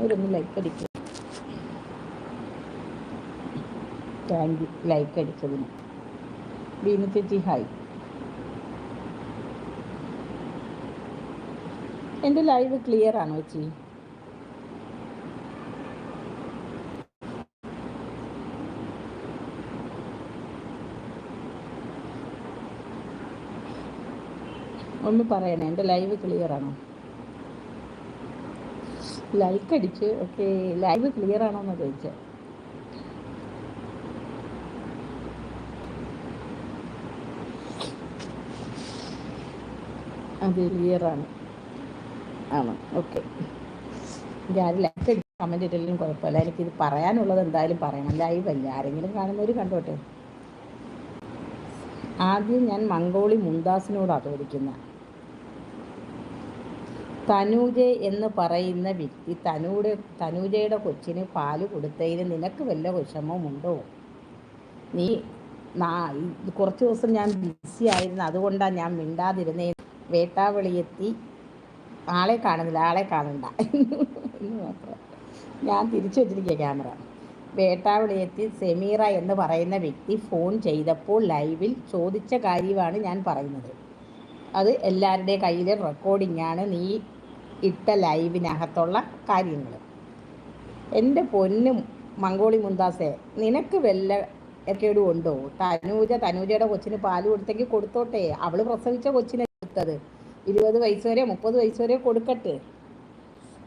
വരുന്നവരൊന്ന് like അടിക്കുക thank you like അടിച്ചതിന്. ബീന ചേച്ചി ഹായ് എന്റെ ലൈവ് ക്ലിയർ ആണോ ചേച്ചി? ഒന്ന് പറയണേ എന്റെ ലൈവ് ക്ലിയർ ആണോ? ലൈക്ക് അടിച്ച് ഓക്കെ ലൈവ് ക്ലിയർ ആണോ എന്ന് ചോദിച്ചത് അത് ക്ലിയർ ആണ്. ആണ് ഓക്കെ ഞാൻ ലൈക്ക് അടിച്ച് കമന്റ് ഇട്ടില്ലെങ്കിലും കുഴപ്പമില്ല. എനിക്കിത് പറയാനുള്ളത് എന്തായാലും പറയണം. ലൈവ് അല്ല? ആരെങ്കിലും കാണുന്നവർ കണ്ടോട്ടെ. ആദ്യം ഞാൻ മംഗോളി മുന്താസിനോടാണ് ചോദിക്കുന്നത് തനൂജ എന്ന് പറയുന്ന വ്യക്തി തനൂടെ തനൂജയുടെ കൊച്ചിന് പാൽ കൊടുത്തതിന് നിനക്ക് വല്ല വിഷമമുണ്ടോ? നീ കുറച്ച് ദിവസം ഞാൻ ബിസി ആയിരുന്നു. അതുകൊണ്ടാണ് ഞാൻ മിണ്ടാതിരുന്നേ. വേട്ടാവിളിയെത്തി. ആളെ കാണുന്നില്ല ആളെ കാണണ്ട. എന്ന് മാത്രം. ഞാൻ തിരിച്ചു വെച്ചിരിക്കുക ക്യാമറ വേട്ടാവിളിയെത്തി. സെമീറ എന്ന് പറയുന്ന വ്യക്തി ഫോൺ ചെയ്തപ്പോൾ ലൈവിൽ ചോദിച്ച കാര്യമാണ് ഞാൻ പറയുന്നത്. അത് എല്ലാവരുടെയും കയ്യിലെ റെക്കോർഡിംഗ് ആണ്. നീ ഇട്ട ലൈവിനകത്തുള്ള കാര്യങ്ങൾ എന്റെ പൊന്നും മംഗോളി മുന്താസെ നിനക്ക് വല്ല എക്കേടും ഉണ്ടോ? തനൂജ തനൂജയുടെ കൊച്ചിന് പാൽ കൊടുത്തെങ്കിൽ കൊടുത്തോട്ടെ. അവൾ പ്രസവിച്ച കൊച്ചിനെ കൊടുത്തത്. ഇരുപത് വയസ്സ് വരെ മുപ്പത് വയസ്സ് വരെ കൊടുക്കട്ടെ.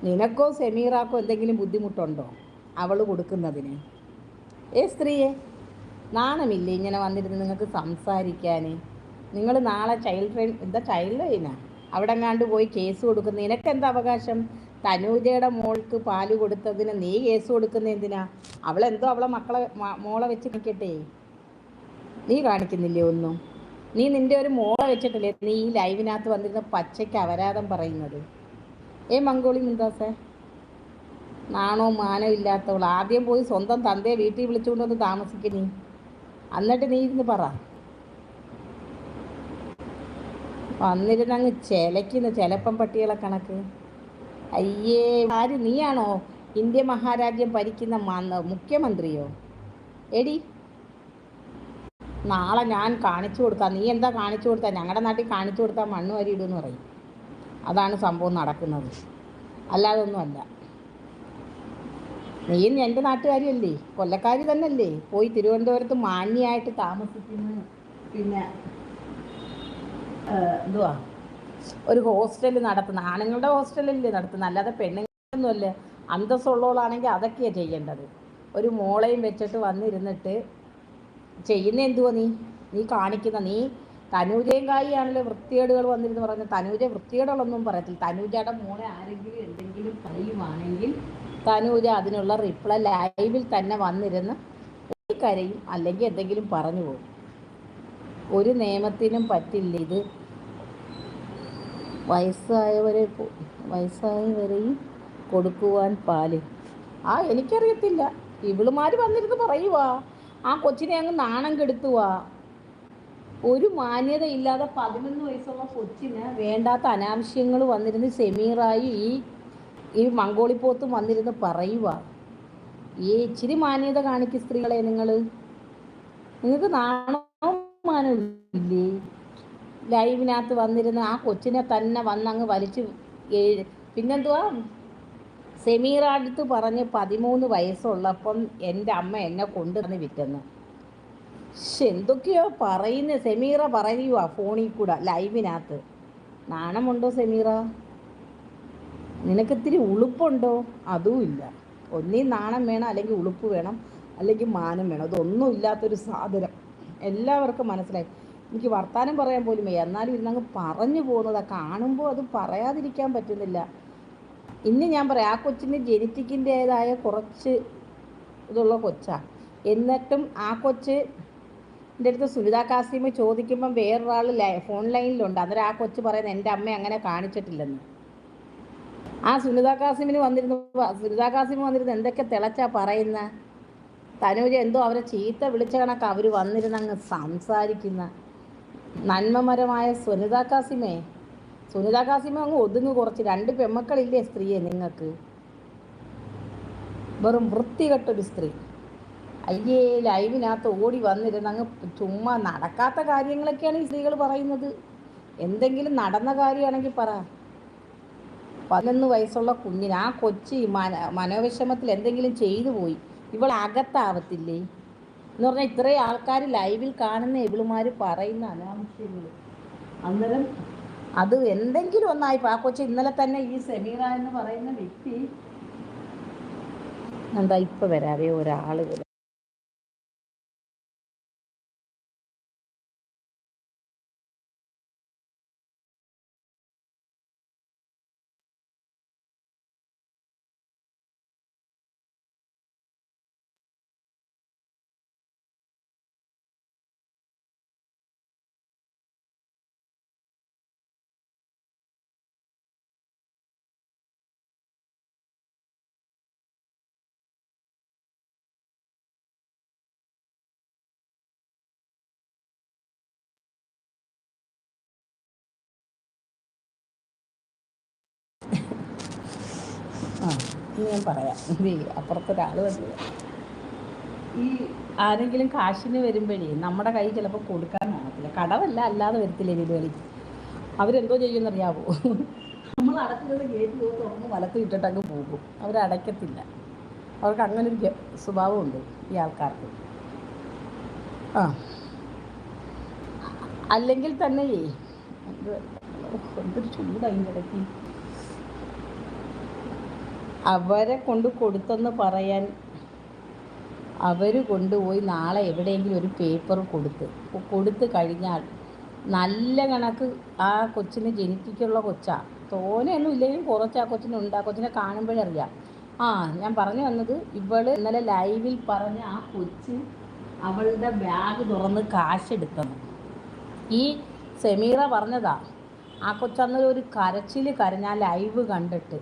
നിനക്കോ സെമീറാക്കോ എന്തെങ്കിലും ബുദ്ധിമുട്ടുണ്ടോ അവൾ കൊടുക്കുന്നതിന്? ഏ സ്ത്രീയെ നാണമില്ലേ ഇങ്ങനെ വന്നിരുന്ന് നിങ്ങൾക്ക് സംസാരിക്കാൻ നിങ്ങൾ നാളെ ചൈൽഡ് ട്രെയിൻ എന്താ ചൈൽഡ് ലൈനാ അവിടെ എങ്ങാണ്ട് പോയി കേസ് കൊടുക്കുന്ന. നിനക്ക് അവകാശം? തനൂജയുടെ മോൾക്ക് പാൽ കൊടുത്തതിന് നീ കേസ് കൊടുക്കുന്ന എന്തിനാ? അവളെന്തോ അവളെ മക്കളെ മോളെ വെച്ച് നിൽക്കട്ടെ നീ കാണിക്കുന്നില്ലേ ഒന്നും? നീ നിന്റെ ഒരു മോളെ വെച്ചിട്ടില്ലേ? നീ ഈ ലൈവിനകത്ത് വന്നിരുന്ന പച്ചയ്ക്ക് അപരാധം പറയുന്നത്. ഏ മംഗോളി മുന്താസെ നാണോ മാനോ ഇല്ലാത്തവൾ. ആദ്യം പോയി സ്വന്തം തന്തയെ വീട്ടിൽ വിളിച്ചുകൊണ്ടൊന്ന് താമസിക്കുന്നീ എന്നിട്ട് നീ ഇരുന്ന് പറ. വന്നിരുന്ന് അങ്ങ് ചിലയ്ക്കുന്നു ചിലപ്പം പട്ടികളെ കണക്ക്. അയ്യേ ആര് നീയാണോ ഇന്ത്യ മഹാരാജ്യം ഭരിക്കുന്ന മുഖ്യമന്ത്രിയോ? എടി നാളെ ഞാൻ കാണിച്ചു കൊടുക്കാം നീ എന്താ കാണിച്ചു കൊടുത്താൽ ഞങ്ങളുടെ നാട്ടിൽ കാണിച്ചു കൊടുത്താൽ മണ്ണ് വരി ഇടുമെന്ന് പറയും. അതാണ് സംഭവം നടക്കുന്നത്. അല്ലാതൊന്നുമല്ല. നീ എന്റെ നാട്ടുകാരിയല്ലേ? കൊല്ലക്കാരി തന്നെയല്ലേ പോയി തിരുവനന്തപുരത്ത് മാന്യമായിട്ട് താമസിക്കുന്നു. പിന്നെ എന്തുവാ? ഒരു ഹോസ്റ്റൽ നടത്തുന്ന ആണുങ്ങളുടെ ഹോസ്റ്റലല്ലേ നടത്തുന്നത് അല്ലാതെ പെണ്ണുങ്ങളൊന്നുമല്ല അന്തസ്സുള്ളവളാണെങ്കിൽ അതൊക്കെയാണ് ചെയ്യേണ്ടത്. ഒരു മോളെയും വെച്ചിട്ട് വന്നിരുന്നിട്ട് ചെയ്യുന്ന എന്തുവാ നീ? നീ കാണിക്കുന്ന നീ തനൂജയും കായിയാണല്ലോ വൃത്തികേടുകൾ വന്നിരുന്ന് പറഞ്ഞ തനൂജ വൃത്തികേടുകളൊന്നും പറയത്തില്ല. തനൂജയുടെ മോളെ ആരെങ്കിലും എന്തെങ്കിലും പറയുവാണെങ്കിൽ തനൂജ അതിനുള്ള റിപ്ലൈ ലൈവിൽ തന്നെ വന്നിരുന്ന് കരയും അല്ലെങ്കിൽ എന്തെങ്കിലും പറഞ്ഞു പോകും. ഒരു നിയമത്തിനും പറ്റില്ല ഇത്. വയസ്സായവരെ വയസ്സായവരെയും കൊടുക്കുവാൻ പാൽ. ആ എനിക്കറിയത്തില്ല. ഇവളുമാർ വന്നിരുന്ന് പറയുവാ ആ കൊച്ചിനെ അങ്ങ് നാണം കെടുത്തുവാ. ഒരു മാന്യത ഇല്ലാതെ പതിനൊന്ന് വയസ്സുള്ള കൊച്ചിന് വേണ്ടാത്ത അനാവശ്യങ്ങൾ വന്നിരുന്ന് സെമീറായി ഈ ഈ മംഗോളിപ്പോത്തും വന്നിരുന്ന് പറയുക ഈ ഇച്ചിരി മാന്യത കാണിക്കും സ്ത്രീകളെ നിങ്ങൾ നിങ്ങൾക്ക് നാണോ മാനോ ഇല്ലേ ലൈവിനകത്ത് വന്നിരുന്ന ആ കൊച്ചിനെ തന്നെ വന്നങ്ങ് വലിച്ചു പിന്നെന്തുവാ? സെമീറ പറഞ്ഞ് പതിമൂന്ന് വയസ്സുള്ളപ്പം എന്റെ അമ്മ എന്നെ കൊണ്ടുവന്ന് വിറ്റെന്ന്. പക്ഷെ എന്തൊക്കെയോ പറയുന്ന. സെമീറ പറയുക ഫോണിൽ കൂടെ ലൈവിനകത്ത്. നാണമുണ്ടോ സെമീറ? നിനക്ക് ഇത്തിരി ഉളുപ്പുണ്ടോ? അതും ഇല്ല. ഒന്നീ നാണം വേണം അല്ലെങ്കിൽ ഉളുപ്പ് വേണം അല്ലെങ്കിൽ മാനം വേണം. അതൊന്നും ഇല്ലാത്തൊരു സാധനം. എല്ലാവർക്കും മനസ്സിലായി. എനിക്ക് വർത്താനം പറയാൻ പോലും വയ്യ. എന്നാലും ഇരുന്നങ്ങ് പറഞ്ഞു പോകുന്നതാണ് കാണുമ്പോൾ അത് പറയാതിരിക്കാൻ പറ്റുന്നില്ല. ഇന്ന് ഞാൻ പറയാം ആ കൊച്ചിന് ജനറ്റിക്കിന്റേതായ കുറച്ച് ഇതുള്ള കൊച്ചാണ് എന്നിട്ടും ആ കൊച്ച് എന്റെ അടുത്ത് സുനിത കാസിമ് ചോദിക്കുമ്പം വേറൊരാൾ ഫോൺ ലൈനിലുണ്ട്. അന്നേരം ആ കൊച്ച് പറയുന്നത് എന്റെ അമ്മ അങ്ങനെ കാണിച്ചിട്ടില്ലെന്ന്. ആ സുനിത കാസിമിന് വന്നിരുന്നു സുനിത കാസിമ് വന്നിരുന്നു എന്തൊക്കെ തിളച്ചാ പറയുന്ന? തനൂജ എന്തോ അവരെ ചീത്ത വിളിച്ച കണക്ക് അവർ വന്നിരുന്ന് അങ്ങ് സംസാരിക്കുന്ന നന്മമരമായ സുനിത കാസിമേ. സുനിത കാസിമ അങ്ങ് ഒതുങ്ങ് കുറച്ച്. രണ്ട് പെമ്മക്കളില്ലേ സ്ത്രീയെ നിങ്ങൾക്ക്? വെറും വൃത്തികെട്ടൊരു സ്ത്രീ. അയ്യേ ലൈവിനകത്ത് ഓടി വന്നിരുന്ന് അങ്ങ് ചുമ്മാ നടക്കാത്ത കാര്യങ്ങളൊക്കെയാണ് ഈ സ്ത്രീകൾ പറയുന്നത്. എന്തെങ്കിലും നടന്ന കാര്യമാണെങ്കിൽ പറ. പതിനൊന്ന് വയസ്സുള്ള കുഞ്ഞിന് ആ കൊച്ചി മന മനോവിഷമത്തിൽ എന്തെങ്കിലും ചെയ്തു പോയി. ഇവൾ അകത്താവത്തില്ലേ എന്ന് പറഞ്ഞാൽ ഇത്രയും ആൾക്കാർ ലൈവിൽ കാണുന്ന ഇവളുമാർ പറയുന്ന അനാവശ്യങ്ങൾ അന്നേരം അത് എന്തെങ്കിലും ഒന്നായി ആ കൊച്ചു ഇന്നലെ തന്നെ ഈ സെമീറ എന്ന് പറയുന്ന വ്യക്തി എന്താ ഇപ്പൊ വരാതെ വരും? ഞാൻ പറയാം. ഇത് അപ്പുറത്തൊരാൾ ഈ ആരെങ്കിലും കാശിന് വരുമ്പോഴേ നമ്മുടെ കൈ ചിലപ്പോൾ കൊടുക്കാൻ കാണത്തില്ല കടവല്ല അല്ലാതെ വരത്തില്ലേ വീടുകളിൽ. അവരെന്തോ ചെയ്യുമെന്നറിയാവോ? നമ്മൾ അടച്ചിരുന്ന ഗേറ്റ് പോയി തുറന്ന് വലത്ത് ഇട്ടിട്ട് പോകും. അവരടയ്ക്കത്തില്ല അവർക്ക് അങ്ങനെ ഒരു സ്വഭാവമുണ്ട് ഈ ആൾക്കാർക്ക്. ആ. അല്ലെങ്കിൽ തന്നെ എന്തൊരു ചൂടായി ഇടയ്ക്ക് അവരെ കൊണ്ട് കൊടുത്തെന്ന് പറയാൻ അവർ കൊണ്ടുപോയി നാളെ എവിടെയെങ്കിലും ഒരു പേപ്പർ കൊടുത്ത്. കൊടുത്തു കഴിഞ്ഞാൽ നല്ല കണക്ക് ആ കൊച്ചിന് ജനിപ്പിക്കുള്ള കൊച്ചാ. തോനെയൊന്നും ഇല്ലെങ്കിൽ കുറച്ച് ആ കൊച്ചിനുണ്ട്. ആ കൊച്ചിനെ കാണുമ്പോഴറിയാം ആ ഞാൻ പറഞ്ഞു വന്നത് ഇവൾ ഇന്നലെ ലൈവിൽ പറഞ്ഞ ആ കൊച്ച് അവളുടെ ബാഗ് തുറന്ന് കാശെടുത്തത്. ഈ സെമീറ പറഞ്ഞതാ ആ കൊച്ചന്നൊരു കരച്ചിൽ കരഞ്ഞ ലൈവ് കണ്ടിട്ട്.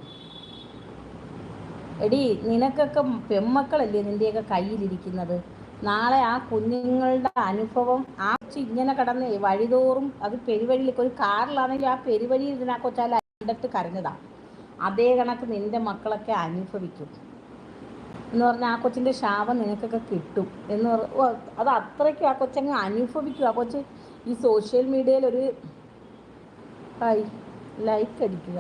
എടി നിനക്കൊക്കെ പെമ്മക്കളല്ലേ നിന്റെയൊക്കെ കയ്യിലിരിക്കുന്നത്? നാളെ ആ കുഞ്ഞുങ്ങളുടെ അനുഭവം ആ ഇങ്ങനെ കടന്ന് വഴിതോറും അത് പെരുവഴിയിൽ ഒരു കാറിലാണെങ്കിൽ ആ പെരുവഴിയിൽ ഇതിനാ കൊച്ചാൽ കണ്ടിട്ട് കരഞ്ഞതാ. അതേ കണക്ക് നിന്റെ മക്കളൊക്കെ അനുഭവിക്കും. എന്ന് പറഞ്ഞാൽ ആ കൊച്ചിന്റെ ശാപം നിനക്കൊക്കെ കിട്ടും. എന്ന് പറ അത് അത്രയ്ക്കും ആ കൊച്ചങ്ങ് അനുഭവിക്കും. ആ കൊച്ച് ഈ സോഷ്യൽ മീഡിയയിൽ ഒരു ലൈക്ക് അടിക്കുക.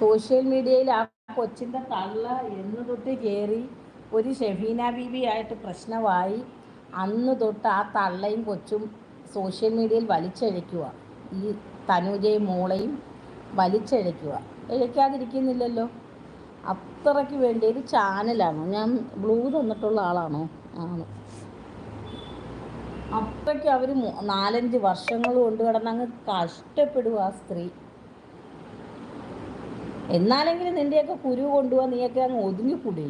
സോഷ്യൽ മീഡിയയിൽ ആ കൊച്ചിന്റെ തള്ള എന്ന് തൊട്ട് കയറി ഒരു ഷെഫീന ബീബി ആയിട്ട് പ്രശ്നമായി. അന്ന് തൊട്ട് ആ തള്ളയും കൊച്ചും സോഷ്യൽ മീഡിയയിൽ വലിച്ചഴയ്ക്കുക. ഈ തനുജയും മോളയും വലിച്ചഴയ്ക്കുക. ഇഴയ്ക്കാതിരിക്കുന്നില്ലല്ലോ അത്രയ്ക്ക് വേണ്ടി ഒരു ചാനലാണോ? ഞാൻ ബ്ലൂ തന്നിട്ടുള്ള ആളാണോ? ആണ്. അത്രയ്ക്ക് അവർ നാലഞ്ച് വർഷങ്ങൾ കൊണ്ട് കിടന്നങ്ങ് കഷ്ടപ്പെടുക ആ സ്ത്രീ. എന്നാലെങ്കിലും നിന്റെയൊക്കെ കുരു കൊണ്ടുപോകാൻ നീയൊക്കെ അങ്ങ് ഒതുങ്ങിക്കൂടി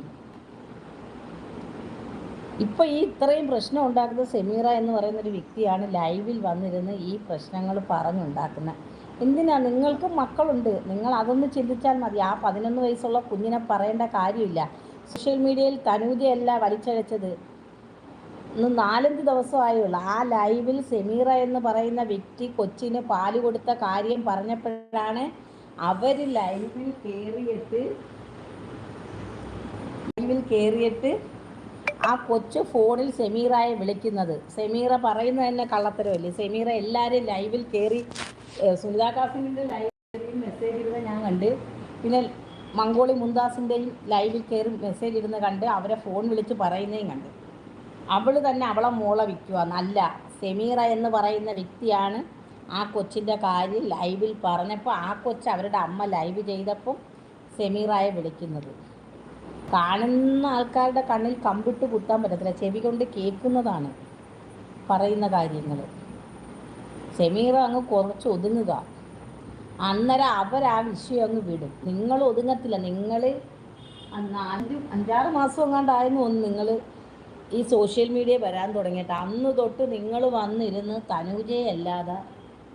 ഇപ്പൊ ഈ ഇത്രയും പ്രശ്നം ഉണ്ടാക്കുന്ന സെമീറ എന്ന് പറയുന്ന ഒരു വ്യക്തിയാണ് ലൈവിൽ വന്നിരുന്ന് ഈ പ്രശ്നങ്ങൾ പറഞ്ഞുണ്ടാക്കുന്നത്. എന്തിനാ? നിങ്ങൾക്ക് മക്കളുണ്ട്. നിങ്ങൾ അതൊന്ന് ചിന്തിച്ചാൽ മതി. ആ പതിനൊന്ന് വയസ്സുള്ള കുഞ്ഞിനെ പറയേണ്ട കാര്യമില്ല. സോഷ്യൽ മീഡിയയിൽ തനൂജയല്ല വലിച്ചഴച്ചത്. ഇന്ന് നാലഞ്ച് ദിവസമായുള്ളൂ. ആ ലൈവിൽ സെമീറ എന്ന് പറയുന്ന വ്യക്തി കൊച്ചിന് പാൽ കൊടുത്ത കാര്യം പറഞ്ഞപ്പോഴാണ് അവർ ലൈവിൽ കയറിയിട്ട് ലൈവിൽ കയറിയിട്ട് ആ കൊച്ചു ഫോണിൽ സെമീറയെ വിളിക്കുന്നത്. സെമീറ പറയുന്നത് തന്നെ കള്ളത്തരമല്ലേ? സെമീറ എല്ലാവരും ലൈവിൽ കയറി സുനിതാ കാസിന്റെ ലൈവിൽ മെസ്സേജ് ഇടുന്നത് ഞാൻ കണ്ട്. പിന്നെ മംഗോളി മുന്താസിന്റെയും ലൈവിൽ കയറി മെസ്സേജ് ഇടുന്ന കണ്ട് അവരെ ഫോൺ വിളിച്ച് പറയുന്നതും കണ്ട്. അവൾ തന്നെ അവളെ മോളെ വിൽക്കുക നല്ല സെമീറ എന്ന് പറയുന്ന വ്യക്തിയാണ് ആ കൊച്ചിന്റെ കാര്യം ലൈവിൽ പറഞ്ഞപ്പോൾ ആ കൊച്ച് അവരുടെ അമ്മ ലൈവ് ചെയ്തപ്പം സെമീറായെ വിളിക്കുന്നത്. കാണുന്ന ആൾക്കാരുടെ കണ്ണിൽ കമ്പിട്ട് കുത്താൻ പറ്റത്തില്ല. ചെവി കൊണ്ട് കേൾക്കുന്നതാണ് പറയുന്ന കാര്യങ്ങൾ സെമീറ അങ്ങ് കുറച്ച് ഒതുങ്ങുക. അന്നേരം അവർ ആ വിഷയം അങ്ങ് വിടും. നിങ്ങൾ ഒതുങ്ങത്തില്ല. നിങ്ങൾ അഞ്ച് അഞ്ചാറ് മാസം എങ്ങാണ്ടായിരുന്നു ഒന്ന് നിങ്ങൾ ഈ സോഷ്യൽ മീഡിയ വരാൻ തുടങ്ങിയിട്ട്. അന്ന് തൊട്ട് നിങ്ങൾ വന്നിരുന്ന് തനൂജയെ അല്ലാതെ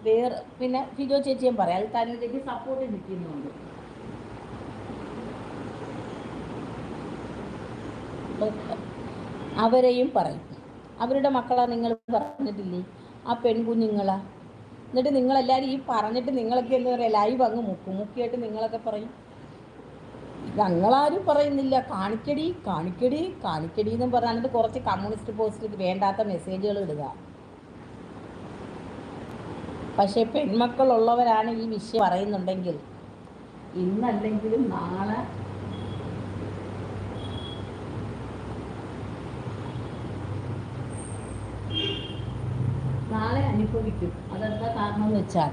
വേറെ പിന്നെ ഫിജോ ചേച്ചിയും പറയാം. അത് തനൂജയ്ക്ക് സപ്പോർട്ട് നിൽക്കുന്നുണ്ട് അവരെയും പറയും. അവരുടെ മക്കളാ നിങ്ങൾ പറഞ്ഞിട്ടില്ലേ? ആ പെൺകുഞ്ഞുങ്ങളാ. എന്നിട്ട് നിങ്ങളെല്ലാവരും ഈ പറഞ്ഞിട്ട് നിങ്ങളൊക്കെ എന്താ പറയുക ലൈവ് അങ്ങ് മുക്കും. മുക്കിയായിട്ട് നിങ്ങളൊക്കെ പറയും. ഞങ്ങളാരും പറയുന്നില്ല. കാണിക്കടി കാണിക്കടി കാണിക്കടി എന്നും പറഞ്ഞിട്ട് കുറച്ച് കമ്മ്യൂണിസ്റ്റ് പോസ്റ്റിൽ വേണ്ടാത്ത മെസ്സേജുകൾ ഇടുക. പക്ഷേ പെൺമക്കളുള്ളവരാണ് ഈ വിഷയം പറയുന്നുണ്ടെങ്കിൽ. ഇന്നല്ലെങ്കിലും നാളെ നാളെ അനുഭവിക്കും. അതെന്താ കാരണം എന്ന് വെച്ചാൽ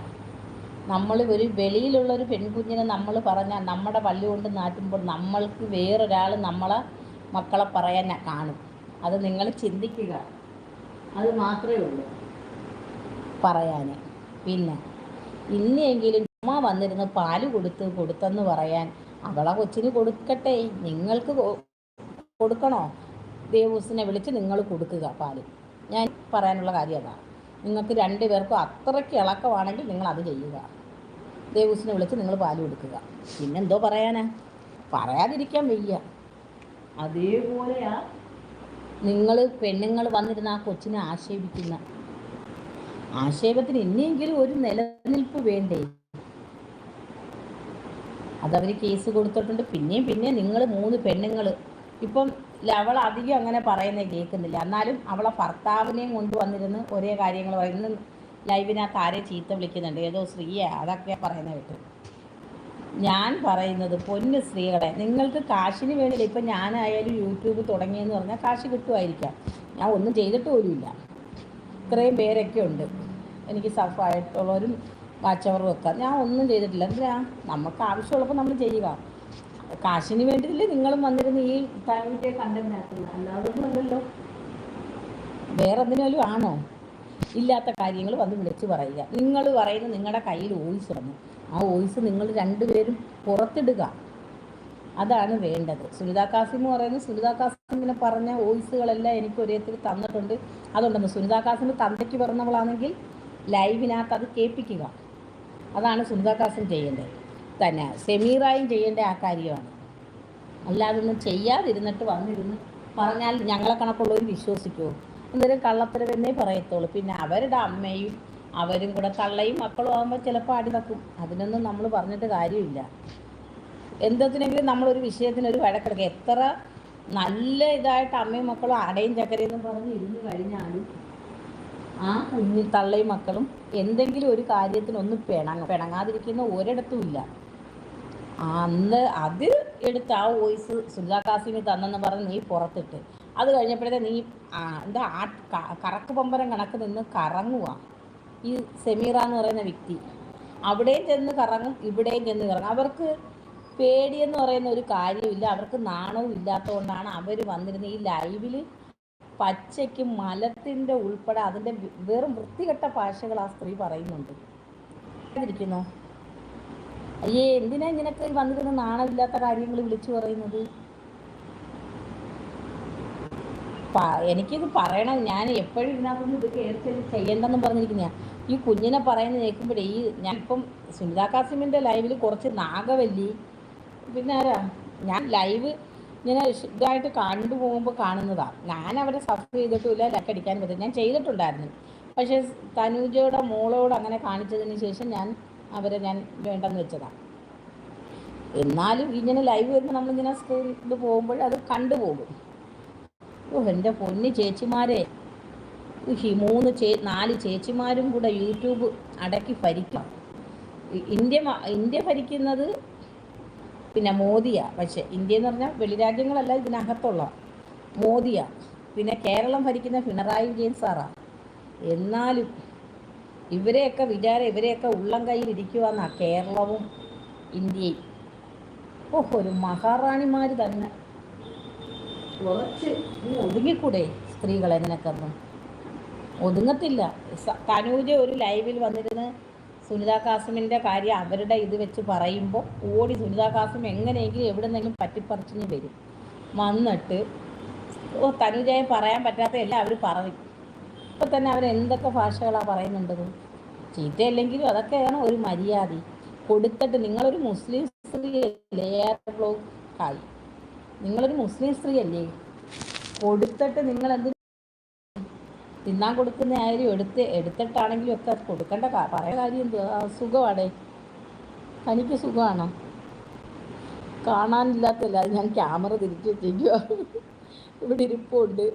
നമ്മൾ ഒരു വെളിയിലുള്ള ഒരു പെൺകുഞ്ഞിനെ നമ്മൾ പറഞ്ഞാൽ നമ്മുടെ പള്ളി കൊണ്ട് നാട്ടുമ്പോൾ നമ്മൾക്ക് വേറൊരാൾ നമ്മളെ മക്കളെ പറയാൻ കാണും. അത് നിങ്ങൾ ചിന്തിക്കുക. അത് മാത്രമേ ഉള്ളൂ. പറയാൻ. പിന്നെ ഇല്ലെങ്കിലും ചുമ്മാ വന്നിരുന്ന് പാൽ കൊടുത്ത് കൊടുത്തെന്ന് പറയാൻ അവളെ കൊച്ചിന് കൊടുക്കട്ടെ. നിങ്ങൾക്ക് കൊടുക്കണോ? ദേവൂസിനെ വിളിച്ച് നിങ്ങൾ കൊടുക്കുക പാൽ. ഞാൻ പറയാനുള്ള കാര്യം അതാണ് നിങ്ങൾക്ക് രണ്ടുപേർക്കും അത്രയ്ക്ക് ഇളക്കമാണെങ്കിൽ നിങ്ങൾ അത് ചെയ്യുക. ദേവൂസിനെ വിളിച്ച് നിങ്ങൾ പാൽ കൊടുക്കുക. പിന്നെന്തോ പറയാനാ? പറയാതിരിക്കാൻ വയ്യ. അതേപോലെയാ നിങ്ങൾ പെണ്ണുങ്ങൾ വന്നിരുന്ന ആ കൊച്ചിനെ ആക്ഷേപിക്കുന്ന ആക്ഷേപത്തിന് ഇനിയെങ്കിലും ഒരു നിലനിൽപ്പ് വേണ്ടേ? അതവർ കേസ് കൊടുത്തിട്ടുണ്ട്. പിന്നെയും പിന്നെ നിങ്ങൾ മൂന്ന് പെണ്ണുങ്ങൾ ഇപ്പം അവൾ അധികം അങ്ങനെ പറയുന്നത് കേൾക്കുന്നില്ല. എന്നാലും അവളെ ഭർത്താവിനെയും കൊണ്ടുവന്നിരുന്ന് ഒരേ കാര്യങ്ങൾ പറയുന്നു ലൈവിനകത്ത് ആരെ ചീത്ത വിളിക്കുന്നുണ്ട്? ഏതോ സ്ത്രീയെ അതൊക്കെ പറയുന്ന കേട്ടു. ഞാൻ പറയുന്നത് പൊന്ന് സ്ത്രീകളെ നിങ്ങൾക്ക് കാശിന് വേണ്ടിയില്ല ഇപ്പം ഞാനായാലും യൂട്യൂബ് തുടങ്ങിയെന്ന് പറഞ്ഞാൽ കാശ് കിട്ടുമായിരിക്കാം. ഞാൻ ഒന്നും ചെയ്തിട്ട് പോലുമില്ല. ഇത്രയും പേരൊക്കെ ഉണ്ട്. എനിക്ക് സഫായിട്ടുള്ളവരും വാച്ചവറും ഒക്കെ. ഞാൻ ഒന്നും ചെയ്തിട്ടില്ല. എന്തിനാ? നമുക്ക് ആവശ്യമുള്ളപ്പോൾ നമ്മൾ ചെയ്യുക. കാശിന് വേണ്ടിയില്ലേ നിങ്ങളും വന്നിരുന്ന് ഈ തമിഴിന്റെ കണ്ടന്റ് അല്ലാതെ വേറെ എന്തിനാലും ആണോ? ഇല്ലാത്ത കാര്യങ്ങൾ വന്ന് വിളിച്ച് പറയുക. നിങ്ങൾ പറയുന്ന നിങ്ങളുടെ കയ്യിൽ വോയിസ് വന്നു. ആ വോയിസ് നിങ്ങൾ രണ്ടുപേരും പുറത്തിടുക. അതാണ് വേണ്ടത്. സുനിത കാസിം എന്ന് പറയുന്നത് സുനിത കാസിമിനെ പറഞ്ഞ വോയിസുകളെല്ലാം എനിക്ക് ഒരേത്തിൽ തന്നിട്ടുണ്ട്. അതുകൊണ്ടെന്ന് സുനിത കാസിം തന്തയ്ക്ക് പറഞ്ഞവളാണെങ്കിൽ ലൈവിനകത്ത് അത് കേൾപ്പിക്കുക. അതാണ് സുനിത കാസിം ചെയ്യേണ്ടത്. തന്നെ സെമീറായും ചെയ്യേണ്ട ആ കാര്യമാണ്. അല്ലാതൊന്നും ചെയ്യാതിരുന്നിട്ട് വന്നിരുന്ന് പറഞ്ഞാൽ ഞങ്ങളെ കണക്കുള്ളവർ വിശ്വസിക്കുമോ കള്ളത്തര കള്ളത്തരവെന്നേ പറയത്തുള്ളൂ. പിന്നെ അവരുടെ അമ്മയും അവരും കൂടെ കള്ളയും മക്കളും ആകുമ്പോൾ ചിലപ്പോൾ അടി തക്കും അതിനൊന്നും നമ്മൾ പറഞ്ഞിട്ട് കാര്യമില്ല. എന്തെങ്കിലും നമ്മളൊരു വിഷയത്തിന് ഒരു വഴക്കെടുക്കുക എത്ര നല്ല ഇതായിട്ട് അമ്മയും മക്കളും അടയും ചക്കരയെന്നും പറഞ്ഞ് ഇരുന്ന് കഴിഞ്ഞാലും ആ കുഞ്ഞി തള്ളയും മക്കളും എന്തെങ്കിലും ഒരു കാര്യത്തിനൊന്നും പിണങ്ങ പിണങ്ങാതിരിക്കുന്ന ഒരിടത്തുമില്ല അന്ന് അത് എടുത്ത് ആ വോയിസ് സുല്ലാ കാസിമി തന്നെന്ന് പറഞ്ഞ് നീ പുറത്തിട്ട്. അത് കഴിഞ്ഞപ്പോഴത്തെ നീ എന്താ ആ കറക്ക് പമ്പരം കണക്ക് നിന്ന് കറങ്ങുക ഈ സെമീറ എന്ന് പറയുന്ന വ്യക്തി അവിടെയും ചെന്ന് കറങ്ങും ഇവിടെയും ചെന്ന് കറങ്ങും. അവർക്ക് പേടിയെന്ന് പറയുന്ന ഒരു കാര്യമില്ല. അവർക്ക് നാണവും ഇല്ലാത്തതുകൊണ്ടാണ് അവർ വന്നിരുന്ന ഈ ലൈവിൽ പച്ചയ്ക്ക് മലത്തിന്റെ ഉൾപ്പെടെ അതിന്റെ വെറും വൃത്തികെട്ട ഭാഷകൾ ആ സ്ത്രീ പറയുന്നുണ്ട്. ഇരിക്കുന്നു. അയ്യേ എന്തിനാ ഇങ്ങനൊക്കെ വന്നിരുന്ന നാണമില്ലാത്ത കാര്യങ്ങൾ വിളിച്ചു പറയുന്നത്? എനിക്കിത് പറയണം. ഞാൻ എപ്പോഴും ഇതിനകത്തൊന്നും ഇത് കയറി ചെയ്യേണ്ടെന്ന് പറഞ്ഞിരിക്കുന്ന ഈ കുഞ്ഞിനെ പറയുന്നത് കേൾക്കുമ്പോഴേ ഈ ഞാൻ സുനിത കാസിമിന്റെ ലൈവിൽ കുറച്ച് നാഗവല്ലി പിന്നെ ആരാ ഞാൻ ലൈവ് ഇങ്ങനെ ഇതായിട്ട് കണ്ടു പോകുമ്പോൾ കാണുന്നതാണ് ഞാൻ അവരെ സഫർ ചെയ്തിട്ടില്ല ലക്ക് അടിക്കാൻ പറ്റും ഞാൻ ചെയ്തിട്ടുണ്ടായിരുന്നു. പക്ഷെ തനൂജയുടെ മോളോട് അങ്ങനെ കാണിച്ചതിന് ശേഷം ഞാൻ അവരെ ഞാൻ വേണ്ടെന്ന് വെച്ചതാണ് എന്നാലും ഇങ്ങനെ ലൈവ് വരുമ്പോൾ നമ്മളിങ്ങനെ സ്ക്രീൻ ഇത് പോകുമ്പോൾ അത് കണ്ടുപോകും ഓ എന്റെ പൊന്നി ചേച്ചിമാരെ. മൂന്ന് ചേ നാല് ചേച്ചിമാരും കൂടെ യൂട്യൂബ് അടക്കി ഭരിക്കാം ഇന്ത്യ ഇന്ത്യ ഭരിക്കുന്നത് പിന്നെ മോദിയ. പക്ഷേ ഇന്ത്യ എന്ന് പറഞ്ഞാൽ വെളിരാജ്യങ്ങളല്ല ഇതിനകത്തുള്ള. മോദിയ. പിന്നെ കേരളം ഭരിക്കുന്ന പിണറായി വിജയൻ സാറാ. എന്നാലും ഇവരെയൊക്കെ വിചാരം ഇവരെയൊക്കെ ഉള്ളം കയ്യിൽ ഇരിക്കുവാന്നാ കേരളവും ഇന്ത്യയും. ഓഹ് ഒരു മഹാറാണിമാർ തന്നെ. ഒതുങ്ങിക്കൂടെ സ്ത്രീകളെ നിനക്കൊന്നും? ഒതുങ്ങത്തില്ല. തനൂജ ഒരു ലൈവിൽ വന്നിരുന്ന് സുനിത കാസിമിന്റെ കാര്യം അവരുടെ ഇത് വെച്ച് പറയുമ്പോൾ ഓടി സുനിത കാസിം എങ്ങനെയെങ്കിലും എവിടെ നിന്നെങ്കിലും പറ്റിപ്പറിച്ചിന് വരും. വന്നിട്ട് ഓ തനുജയെ പറയാൻ പറ്റാത്ത എല്ലാം അവർ പറയും. ഇപ്പം തന്നെ അവർ എന്തൊക്കെ ഭാഷകളാണ് പറയുന്നുണ്ടത്? ചീത്തയല്ലെങ്കിലും അതൊക്കെയാണ് ഒരു മര്യാദ. കൊടുത്തിട്ട് നിങ്ങളൊരു മുസ്ലിം സ്ത്രീ അല്ലേ ആയി. നിങ്ങളൊരു മുസ്ലിം സ്ത്രീ അല്ലേ കൊടുത്തിട്ട് നിങ്ങൾ എന്ത് തിന്നാൻ കൊടുക്കുന്ന ആരും എടുത്ത് എടുത്തിട്ടാണെങ്കിലും ഒക്കെ കൊടുക്കേണ്ട പറയാൻ കാര്യം എന്താ സുഖമാണേ തനിക്ക് സുഖമാണോ? കാണാനില്ലാത്തല്ല ഞാൻ ക്യാമറ തിരിച്ചു ഇവിടെ ഇരിപ്പുണ്ട്.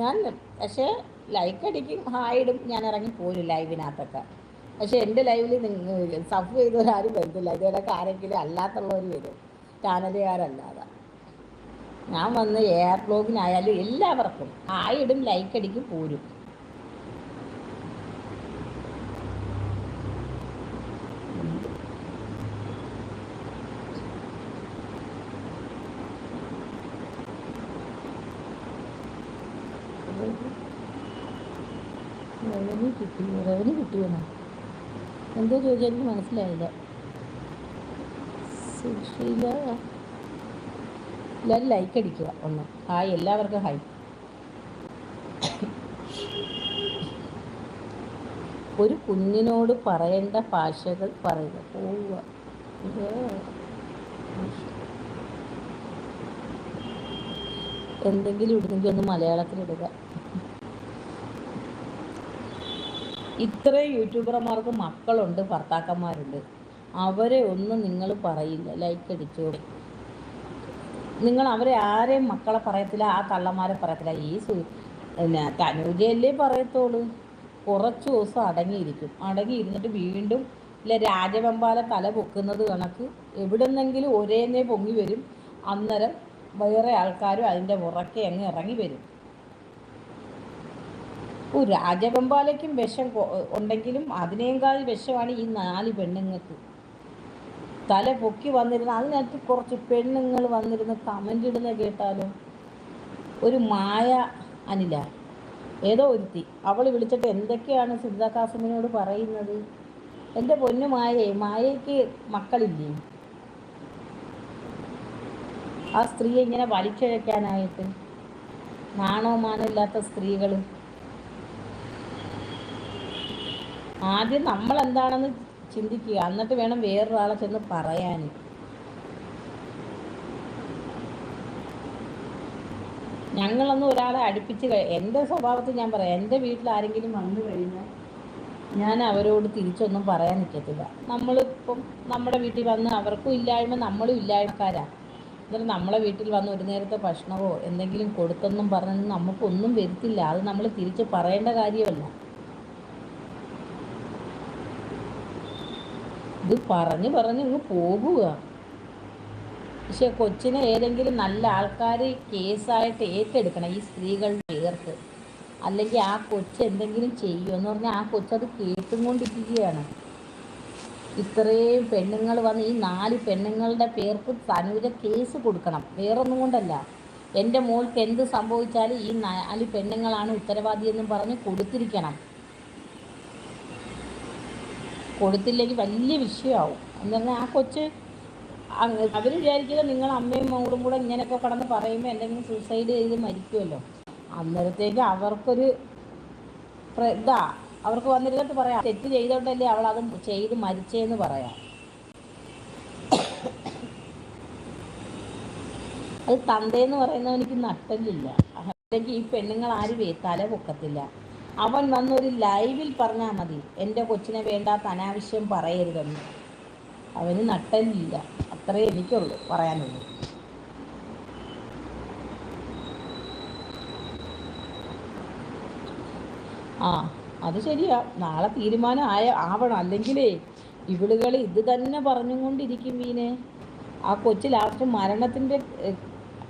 ഞാൻ പക്ഷേ ലൈക്ക് അടിക്കും ഹായിടും ഞാൻ ഇറങ്ങി പോരും ലൈവിനകത്തൊക്കെ പക്ഷേ എന്റെ ലൈവിൽ നിങ്ങൾ സഫ് ചെയ്തവരാരും വരുന്നില്ല. ഇതിടക്ക് ആരെങ്കിലും അല്ലാത്തുള്ളവർ വരും. ചാനലുകാരല്ലാതെ. ഞാൻ വന്ന് എയർ ബ്ലോഗിനായാലും എല്ലാവർക്കും. ഹായിടും ലൈക്ക് അടിക്കും പോരും. റവന്യൂ കിട്ടിയോ റവന്യൂ കിട്ടിയെന്നാ എന്തോ ചോദിച്ചാൽ എനിക്ക് മനസ്സിലായില്ല. സുശീല. എല്ലാവരും ലൈക്ക് അടിക്കുക ഒന്ന്. ഹായ് എല്ലാവർക്കും ഹായ്. ഒരു കുഞ്ഞിനോട് പറയേണ്ട ഭാഷകൾ പറയുക. പോവുക. എന്തെങ്കിലും ഇടുന്നെങ്കിൽ ഒന്ന് മലയാളത്തിലിടുക. ഇത്രയും യൂട്യൂബർമാർക്ക് മക്കളുണ്ട് ഭർത്താക്കന്മാരുണ്ട്. അവരെ ഒന്നും നിങ്ങൾ പറയില്ല ലൈക്ക് അടിച്ചു. നിങ്ങൾ അവരെ ആരെയും മക്കളെ പറയത്തില്ല ആ കള്ളന്മാരെ പറയത്തില്ല. ഈ പിന്നെ തനൂജയല്ലേ പറയത്തോളൂ കുറച്ച് ദിവസം അടങ്ങിയിരിക്കും. അടങ്ങിയിരുന്നിട്ട് വീണ്ടും ഇല്ല രാജവെമ്പാല തല പൊക്കുന്നത് കണക്ക് എവിടെന്നെങ്കിലും ഒരേന്നേ പൊങ്ങി വരും. അന്നേരം വേറെ ആൾക്കാരും അതിന്റെ പുറക്കെ അങ്ങ് ഇറങ്ങി വരും. ഓ രാജവെമ്പാലയ്ക്കും വിഷം ഉണ്ടെങ്കിലും അതിനേക്കാൾ വിഷമാണ് ഈ നാല് പെണ്ണുങ്ങൾക്ക്. തല പൊക്കി വന്നിരുന്ന അതിനകത്ത് കുറച്ച് പെണ്ണുങ്ങൾ വന്നിരുന്ന് കമന്റ് ഇടുന്ന കേട്ടാലോ ഒരു മായ അനില. ഏതോ ഒരുത്തി. അവൾ വിളിച്ചിട്ട് എന്തൊക്കെയാണ് സിദ്ധ കാസമിനോട് പറയുന്നത്? എന്റെ പൊന്നു മായയെ മായയ്ക്ക് മക്കളില്ലേ? ആ സ്ത്രീയെ ഇങ്ങനെ വലിച്ചഴക്കാനായിട്ട് നാണോ മാനോ ഇല്ലാത്ത സ്ത്രീകൾ ആദ്യം നമ്മൾ എന്താണെന്ന് ചിന്തിക്കുക. എന്നിട്ട് വേണം വേറൊരാളെ ചെന്ന് പറയാൻ ഞങ്ങളൊന്നും ഒരാളെ അടുപ്പിച്ച് എന്റെ സ്വഭാവത്തിൽ ഞാൻ പറയാം. എന്റെ വീട്ടിൽ ആരെങ്കിലും വന്നു കഴിഞ്ഞാൽ ഞാൻ അവരോട് തിരിച്ചൊന്നും പറയാൻ നിൽക്കത്തില്ല നമ്മളിപ്പം നമ്മുടെ വീട്ടിൽ വന്ന് അവർക്കും ഇല്ലായ്മ നമ്മളും ഇല്ലായ്മക്കാരാണ് എന്നിട്ട് നമ്മളെ വീട്ടിൽ വന്ന് ഒരു നേരത്തെ ഭക്ഷണമോ എന്തെങ്കിലും കൊടുത്തെന്നും പറഞ്ഞൊന്നും നമുക്കൊന്നും വരുത്തില്ല. അത് നമ്മൾ തിരിച്ച് പറയേണ്ട കാര്യമല്ല. ഇത് പറഞ്ഞ് പറഞ്ഞ് ഇങ്ങ് പോകുക. പക്ഷെ കൊച്ചിനെ ഏതെങ്കിലും നല്ല ആൾക്കാർ കേസായിട്ട് ഏറ്റെടുക്കണം ഈ സ്ത്രീകളുടെ പേർക്ക് അല്ലെങ്കിൽ ആ കൊച്ച് എന്തെങ്കിലും ചെയ്യുമെന്ന് പറഞ്ഞാൽ ആ കൊച്ചത് കേട്ടും കൊണ്ടിരിക്കുകയാണ് ഇത്രയും പെണ്ണുങ്ങൾ വന്ന് ഈ നാല് പെണ്ണുങ്ങളുടെ പേർക്ക് തനുവിലെ കേസ് കൊടുക്കണം. വേറൊന്നും കൊണ്ടല്ല. എന്റെ മോൾക്ക് എന്ത് സംഭവിച്ചാലും ഈ നാല് പെണ്ണുങ്ങളാണ് ഉത്തരവാദിയെന്നും പറഞ്ഞ് കൊടുത്തിരിക്കണം. കൊടുത്തില്ലെങ്കിൽ വലിയ വിഷയമാവും. എന്ന് പറഞ്ഞാൽ ആ കൊച്ച് അവർ വിചാരിക്കുന്നത് നിങ്ങൾ അമ്മയും മോളും കൂടെ ഇങ്ങനെയൊക്കെ കടന്ന് പറയുമ്പോൾ എന്തെങ്കിലും സൂസൈഡ് ചെയ്ത് മരിക്കുമല്ലോ അന്നേരത്തേക്ക് അവർക്കൊരു ഇതാ അവർക്ക് വന്നിരുന്നിട്ട് പറയാം തെറ്റ് ചെയ്തോണ്ടല്ലേ അവൾ അത് ചെയ്ത് മരിച്ചേന്ന് പറയാം. അത് തന്തയെന്ന് പറയുന്നവനിക്ക് നട്ടല്ലില്ല. അല്ലെങ്കിൽ ഈ പെണ്ണുങ്ങൾ ആരും തല പൊക്കത്തില്ല. അവൻ വന്നൊരു ലൈവിൽ പറഞ്ഞാൽ മതി. എന്റെ കൊച്ചിനെ വേണ്ടാത്ത അനാവശ്യം പറയരുതെന്ന്. അവന് നട്ടലില്ല. അത്രേ എനിക്കുള്ളൂ പറയാനുള്ളൂ. ആ അത് ശരിയാ. നാളെ തീരുമാനം ആയ ആവണം. അല്ലെങ്കിലേ ഇവിളുകൾ ഇത് തന്നെ പറഞ്ഞുകൊണ്ടിരിക്കും മീനെ. ആ കൊച്ചു ലാസ്റ്റ് മരണത്തിന്റെ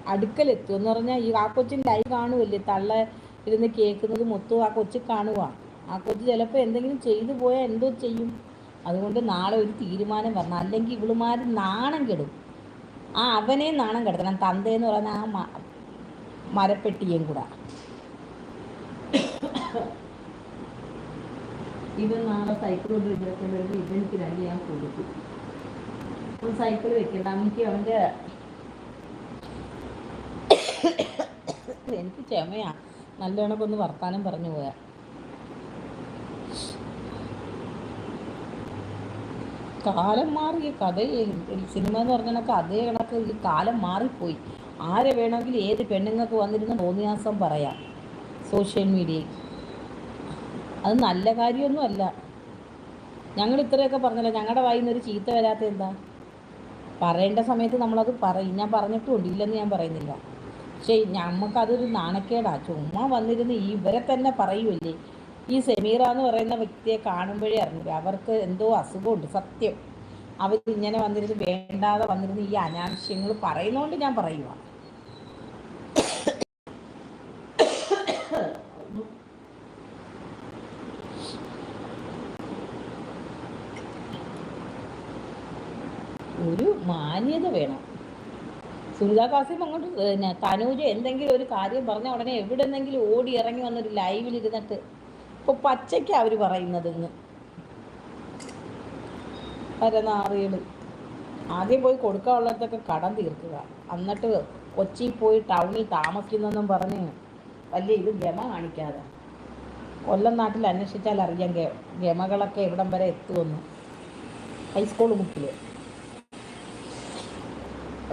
അടുക്കലെത്തും എന്ന് പറഞ്ഞാൽ ഈ ആ കൊച്ചിന്റെ ലൈവ് കാണുമല്ലേ തള്ള ഇരുന്ന് കേൾക്കുന്നത് മൊത്തം ആ കൊച്ചു കാണുക ആ കൊച്ചു ചിലപ്പോൾ എന്തെങ്കിലും ചെയ്തു പോയാൽ എന്തോ ചെയ്യും. അതുകൊണ്ട് നാളെ ഒരു തീരുമാനം വരണം. അല്ലെങ്കിൽ ഇവളുമാർ നാണം കെടും. ആ അവനെ നാണം കെടുത്തണം. തന്തയെന്ന് പറഞ്ഞ ആ മരപ്പെട്ടിയും കൂടെ. ഇവൻ നാളെ സൈക്കിൾ കൊണ്ട് ഇരിക്കുമ്പോഴേക്കും ഇവനിക്ക് രണ്ട് ഞാൻ കൊടുക്കും സൈക്കിൾ വെക്കണ്ട. അമ്മയ്ക്ക് അവന്റെ എനിക്ക് ക്ഷമയാ. നല്ല കണക്കൊന്ന് വർത്താനം പറഞ്ഞു പോയാ. കാലം മാറിയ കഥ സിനിമ എന്ന് പറഞ്ഞ കഥയെ കണക്ക് ഈ കാലം മാറിപ്പോയി. ആരെ വേണമെങ്കിലും ഏത് പെണ്ണുങ്ങൾക്ക് വന്നിരുന്ന തോന്നിയാസം പറയാം സോഷ്യൽ മീഡിയയിൽ. അത് നല്ല കാര്യമൊന്നും അല്ല. ഞങ്ങൾ ഇത്രയൊക്കെ പറഞ്ഞല്ലോ ഞങ്ങളുടെ വായിൽ നിന്ന് ഒരു ചീത്ത വരാത്ത എന്താ? പറയേണ്ട സമയത്ത് നമ്മളത് പറയും. ഞാൻ പറഞ്ഞിട്ടുമുണ്ട് ഇല്ലെന്ന് ഞാൻ പറയുന്നില്ല. പക്ഷേ നമുക്കതൊരു നാണക്കേടാ. ചുമ്മാ വന്നിരുന്ന് ഇവരെ തന്നെ പറയുമല്ലേ ഈ സെമീറ എന്ന് പറയുന്ന വ്യക്തിയെ കാണുമ്പോഴേ അറിഞ്ഞില്ല അവർക്ക് എന്തോ അസുഖമുണ്ട് സത്യം. അവർ ഇങ്ങനെ വന്നിരുന്ന് വേണ്ടാതെ വന്നിരുന്ന് ഈ അനാവശ്യങ്ങൾ പറയുന്നതുകൊണ്ട് ഞാൻ പറയുക ഒരു മാന്യത വേണം. സുനിത കാസിം അങ്ങോട്ട് പിന്നെ തനൂജ് എന്തെങ്കിലും ഒരു കാര്യം പറഞ്ഞ ഉടനെ എവിടെന്നെങ്കിലും ഓടി ഇറങ്ങി വന്നൊരു ലൈവിൽ ഇരുന്നിട്ട് ഇപ്പൊ പച്ചയ്ക്ക് അവർ പറയുന്നത് ഇന്ന് പരനാറികൾ ആദ്യം പോയി കൊടുക്കാനുള്ളതൊക്കെ കടം തീർക്കുക. എന്നിട്ട് കൊച്ചിയിൽ പോയി ടൗണിൽ താമസിക്കുന്നെന്നും പറഞ്ഞ് വലിയ ഇത് ഗമ കാണിക്കാതെ. കൊല്ലം നാട്ടിൽ അന്വേഷിച്ചാൽ അറിയാം ഗമകളൊക്കെ എവിടം വരെ എത്തുമെന്ന്. ഹൈസ്കൂൾ ബുക്കിൽ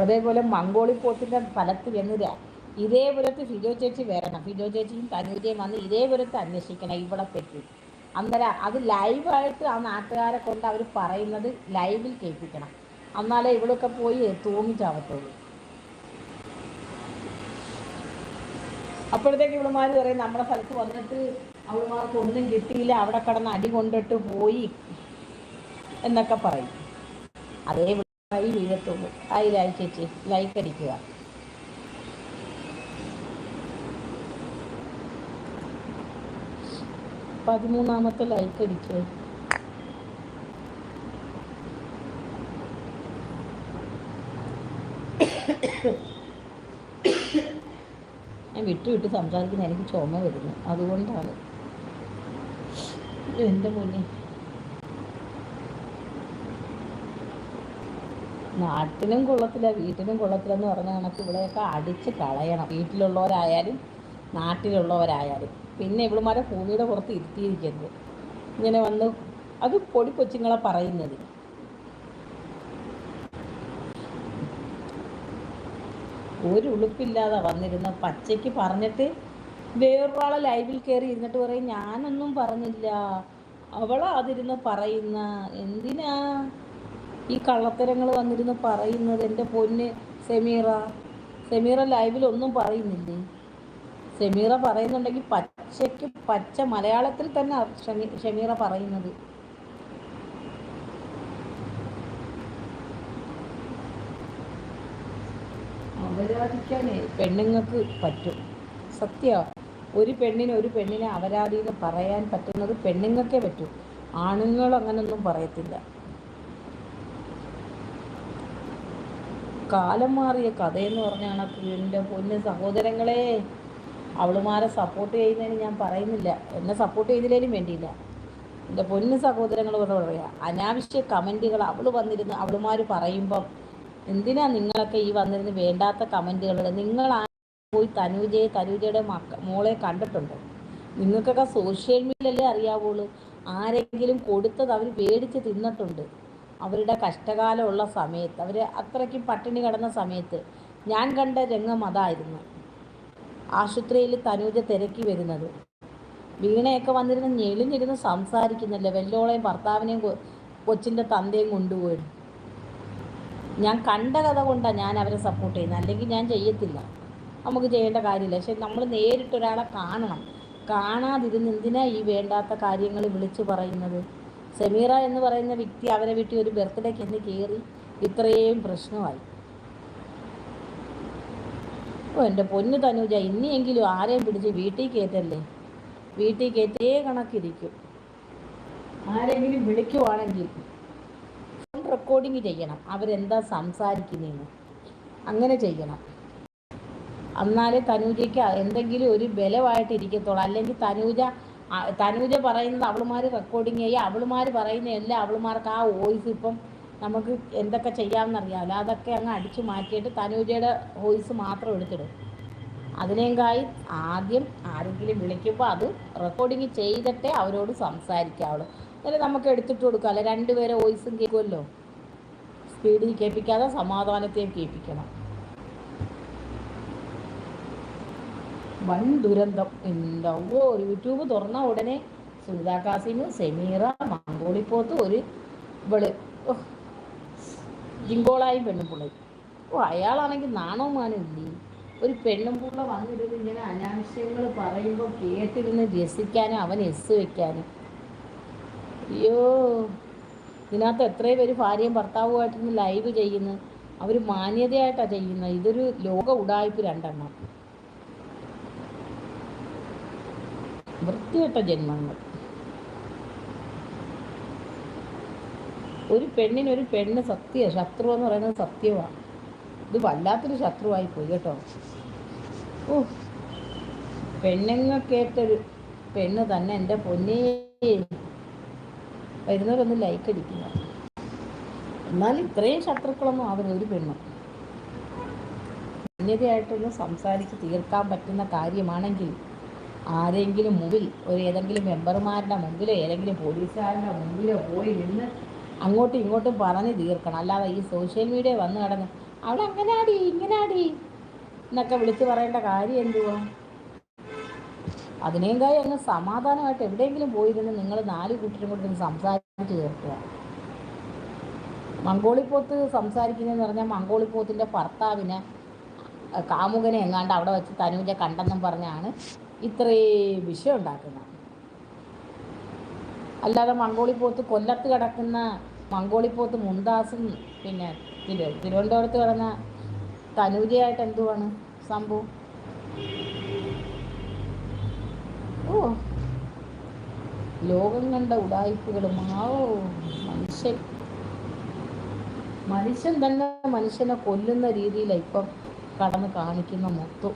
അതേപോലെ മംഗോളി പോത്തിന്റെ ഫലത്ത് ചെന്ന് ഇതേപുരത്ത് ഫിജോ ചേച്ചി വരണം. ഫിജോ ചേച്ചിയും തനൂജയും വന്ന് ഇതേപുരത്ത് അന്വേഷിക്കണം ഇവിടെ പറ്റി അന്നേരം അത് ലൈവായിട്ട് ആ നാട്ടുകാരെ കൊണ്ട് അവർ പറയുന്നത് ലൈവിൽ കേൾപ്പിക്കണം. എന്നാലേ ഇവിടെയൊക്കെ പോയി തൂങ്ങിച്ചാവത്തുള്ളൂ അപ്പോഴത്തേക്ക് ഇവളുമാർ പറയും നമ്മുടെ സ്ഥലത്ത് വന്നിട്ട് അവളുമാർക്ക് ഒന്നും കിട്ടിയില്ല. അവിടെ കിടന്ന് അടി കൊണ്ടിട്ട് പോയി എന്നൊക്കെ പറയും. അതേ കൈ വീഴത്തുള്ളൂ. ലൈക്ക് ചേച്ചി ലൈക്ക് അടിക്കുക. പതിമൂന്നാമത്തെ ലൈക്ക് അടിക്കുക ഞാൻ വിട്ടു വിട്ട് സംസാരിക്കുന്ന എനിക്ക് ചുമ വരുന്നു. അതുകൊണ്ടാണ്. എന്റെ മുന്നിൽ നാട്ടിനും കൊള്ളത്തില്ല വീട്ടിനും കൊള്ളത്തില്ല എന്ന് പറഞ്ഞ കണക്ക് ഇവിടെയൊക്കെ അടിച്ച് കളയണം. വീട്ടിലുള്ളവരായാലും നാട്ടിലുള്ളവരായാലും. പിന്നെ ഇവിടുമാരെ ഭൂമിയുടെ പുറത്ത് ഇരുത്തിയിരിക്കരുത്. ഇങ്ങനെ വന്ന് അത് പൊടി കൊച്ചുങ്ങളെ പറയുന്നത്. ഒരു ഉളുപ്പില്ലാതെ വന്നിരുന്ന പച്ചയ്ക്ക് പറഞ്ഞിട്ട് വേറൊരാളെ ലൈവിൽ കയറി ഇരുന്നിട്ട് പറയും ഞാനൊന്നും പറഞ്ഞില്ല. അവളാ അതിരുന്ന് പറയുന്ന. എന്തിനാ? ഈ കള്ളത്തരങ്ങൾ വന്നിരുന്ന് പറയുന്നത് എന്റെ പൊന്ന് സെമീറ. സെമീറ ലൈവിൽ ഒന്നും പറയുന്നില്ലേ? ഷമീറ പറയുന്നുണ്ടെങ്കിൽ പച്ചയ്ക്ക് പച്ച മലയാളത്തിൽ തന്നെ ഷമീറ പറയുന്നത്. അപരാധിക്കാനേ പെണ്ണുങ്ങൾക്ക് പറ്റും. സത്യ ഒരു പെണ്ണിന് ഒരു പെണ്ണിനെ അപരാധീനം പറയാൻ പറ്റുന്നത് പെണ്ണുങ്ങൾക്കേ പറ്റൂ. ആണുങ്ങൾ അങ്ങനൊന്നും പറയത്തില്ല. കാലം മാറിയ കഥയെന്ന് പറഞ്ഞാണ് എന്റെ പൊന്ന് സഹോദരങ്ങളെ അവളുമാരെ സപ്പോർട്ട് ചെയ്യുന്നതിന് ഞാൻ പറയുന്നില്ല. എന്നെ സപ്പോർട്ട് ചെയ്തില്ലേലും വേണ്ടിയില്ല. എന്റെ പൊന്ന് സഹോദരങ്ങൾ കൊണ്ട് പറയാം അനാവശ്യ കമന്റുകൾ അവൾ വന്നിരുന്ന് അവളുമാർ പറയുമ്പം എന്തിനാ നിങ്ങളൊക്കെ ഈ വന്നിരുന്ന് വേണ്ടാത്ത കമന്റുകൾ? നിങ്ങൾ പോയി തനൂജയെ തനൂജയുടെ മക്ക മോളെ കണ്ടിട്ടുണ്ടോ? നിങ്ങൾക്കൊക്കെ സോഷ്യൽ മീഡിയയിലല്ലേ അറിയാവുള്ളൂ. ആരെങ്കിലും കൊടുത്തത് അവർ മേടിച്ച് തിന്നിട്ടുണ്ട്. അവരുടെ കഷ്ടകാലമുള്ള സമയത്ത് അവർ അത്രയ്ക്കും പട്ടിണി കിടന്ന സമയത്ത് ഞാൻ കണ്ട രംഗം അതായിരുന്നു. ആശുപത്രിയിൽ തനൂജ തിരക്കി വരുന്നത്. വീണയൊക്കെ വന്നിരുന്ന് ഞെളിഞ്ഞിരുന്ന് സംസാരിക്കുന്നില്ല. വെല്ലോളെയും ഭർത്താവിനെയും കൊച്ചിന്റെ തന്തയും കൊണ്ടുപോയി. ഞാൻ കണ്ട കഥ കൊണ്ടാണ് ഞാൻ അവരെ സപ്പോർട്ട് ചെയ്യുന്നത്. അല്ലെങ്കിൽ ഞാൻ ചെയ്യത്തില്ല. നമുക്ക് ചെയ്യേണ്ട കാര്യമില്ല. പക്ഷെ നമ്മൾ നേരിട്ടൊരാളെ കാണണം. കാണാതിരുന്ന് എന്തിനാ ഈ വേണ്ടാത്ത കാര്യങ്ങൾ വിളിച്ചു പറയുന്നത്? സമീറ എന്ന് പറയുന്ന വ്യക്തി അവരെ വീട്ടിൽ ഒരു ബർത്ത്ഡേക്ക് എന്ന് കയറി ഇത്രയും പ്രശ്നമായി. ഓ എന്റെ പൊന്നു തനൂജ ഇനിയെങ്കിലും ആരെയും പിടിച്ച് വീട്ടിൽ കയറ്റല്ലേ? വീട്ടിൽ കയറ്റേ കണക്കിരിക്കും. ആരെങ്കിലും വിളിക്കുവാണെങ്കിൽ ഫോൺ റെക്കോർഡിങ് ചെയ്യണം. അവരെന്താ സംസാരിക്കുന്നതെന്ന് അങ്ങനെ ചെയ്യണം. എന്നാലേ തനൂജയ്ക്ക് എന്തെങ്കിലും ഒരു ബലമായിട്ട് ഇരിക്കത്തുള്ളൂ അല്ലെങ്കിൽ തനൂജ തനുജ പറയുന്നത് അവളുമാർ റെക്കോർഡിങ് ചെയ്യുക അവളുമാർ പറയുന്ന എല്ലാം അവളുമാർക്ക് ആ വോയിസ് ഇപ്പം നമുക്ക് എന്തൊക്കെ ചെയ്യാമെന്ന് അറിയാമല്ലോ അതൊക്കെ അങ്ങ് അടിച്ചു മാറ്റിയിട്ട് തനുജയുടെ വോയിസ് മാത്രം എടുത്തിടും. അതിനേക്കായി ആദ്യം ആരെങ്കിലും വിളിക്കുമ്പോൾ അത് റെക്കോർഡിങ് ചെയ്തിട്ടേ അവരോട് സംസാരിക്കാവുള്ളൂ. എന്നിട്ട് നമുക്ക് എടുത്തിട്ട് കൊടുക്കാമല്ലോ രണ്ടുപേരെ വോയിസും കേൾക്കുമല്ലോ? സ്പീഡിൽ കേൾപ്പിക്കാതെ സമാധാനത്തെയും കേൾപ്പിക്കണം. വൻ ദുരന്തം ഒരു യൂട്യൂബ് തുറന്ന ഉടനെ സുനിത കാസിമ് സെമീറ മംഗോളിപ്പോത്ത് ഒരു ഇവൾ. ജിങ്കോളായും പെണ്ണും പിള്ളയും ഓ അയാളാണെങ്കിൽ നാണോ മാനം ഇല്ലേ ഒരു പെണ്ണും പുള്ള വന്നിരുന്ന് ഇങ്ങനെ അനാവശ്യങ്ങൾ പറയുമ്പോൾ കേട്ടിരുന്ന് രസിക്കാനും അവൻ എസ് വെക്കാനും. അയ്യോ ഇതിനകത്ത് എത്രയും പേര് ഭാര്യയും ഭർത്താവുമായിട്ടിരുന്ന് ലൈവ് ചെയ്യുന്നു. അവർ മാന്യതയായിട്ടാണ് ചെയ്യുന്നത്. ഇതൊരു ലോക ഉടായ്പ് രണ്ടെണ്ണം. വൃത്തികെട്ട ജന്മങ്ങൾ. ഒരു പെണ്ണിനൊരു പെണ്ണ് സത്യ ശത്രു എന്ന് പറയുന്നത് സത്യമാണ്. ഇത് വല്ലാത്തൊരു ശത്രുവായി പോയി കേട്ടോ. ഓ പെണ്ണുങ്ങൾക്കേറ്റൊരു പെണ്ണ് തന്നെ എന്റെ പൊന്നേ. വരുന്നവരൊന്നും ലൈക്ക് അടിക്കുക എന്നാൽ ഇത്രയും ശത്രുക്കളൊന്നും ആവരുത് ഒരു പെണ്ണും. മാന്യതയായിട്ടൊന്ന് സംസാരിച്ച് തീർക്കാൻ പറ്റുന്ന കാര്യമാണെങ്കിൽ ആരെങ്കിലും മുമ്പിൽ ഒരു ഏതെങ്കിലും മെമ്പർമാരുടെ മുമ്പിലോ ഏതെങ്കിലും പോലീസുകാരുടെ മുമ്പിലോ പോയി നിന്ന് അങ്ങോട്ടും ഇങ്ങോട്ടും പറഞ്ഞ് തീർക്കണം. അല്ലാതെ ഈ സോഷ്യൽ മീഡിയ വന്നു കിടന്ന് അവിടെ അങ്ങനെ ആടി ഇങ്ങനെ ആടി എന്നൊക്കെ വിളിച്ചു പറയേണ്ട കാര്യം എന്തുവാ? അതിനേക്കായി അങ്ങ് സമാധാനമായിട്ട് എവിടെയെങ്കിലും പോയിരുന്ന് നിങ്ങൾ നാല് കൂട്ടരും കൂടി സംസാരിച്ച് തീർക്കുക. മംഗോളിപ്പോത്ത് സംസാരിക്കുന്നതെന്ന് പറഞ്ഞാൽ മംഗോളിപ്പോത്തിന്റെ ഭർത്താവിനെ കാമുകനെ എങ്ങാണ്ട് അവിടെ വെച്ച് തനുവിന്റെ കണ്ടെന്നും പറഞ്ഞാണ് ഇത്രയും വിഷയം ഉണ്ടാക്കുന്നത് അല്ലാതെ മംഗോളിപ്പോത്ത് കൊല്ലത്ത് കിടക്കുന്ന മംഗോളിപ്പോത്ത് മുന്താസും പിന്നെ തിരു തിരുവനന്തപുരത്ത് കിടന്ന തനൂജയായിട്ട് എന്തുവാണ് സംഭവം? ഓ ലോകം കണ്ട ഉടായ്പകളും. ആ മനുഷ്യൻ. മനുഷ്യൻ തന്നെ മനുഷ്യനെ കൊല്ലുന്ന രീതിയിലാണ് ഇപ്പം കടന്ന് കാണിക്കുന്ന മൊത്തം.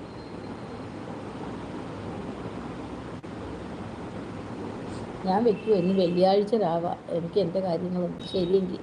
ഞാൻ വെക്കുമോ ഇനി വെള്ളിയാഴ്ച രാവാം. എനിക്ക് എന്റെ കാര്യങ്ങളൊന്നും ശരിയെങ്കിൽ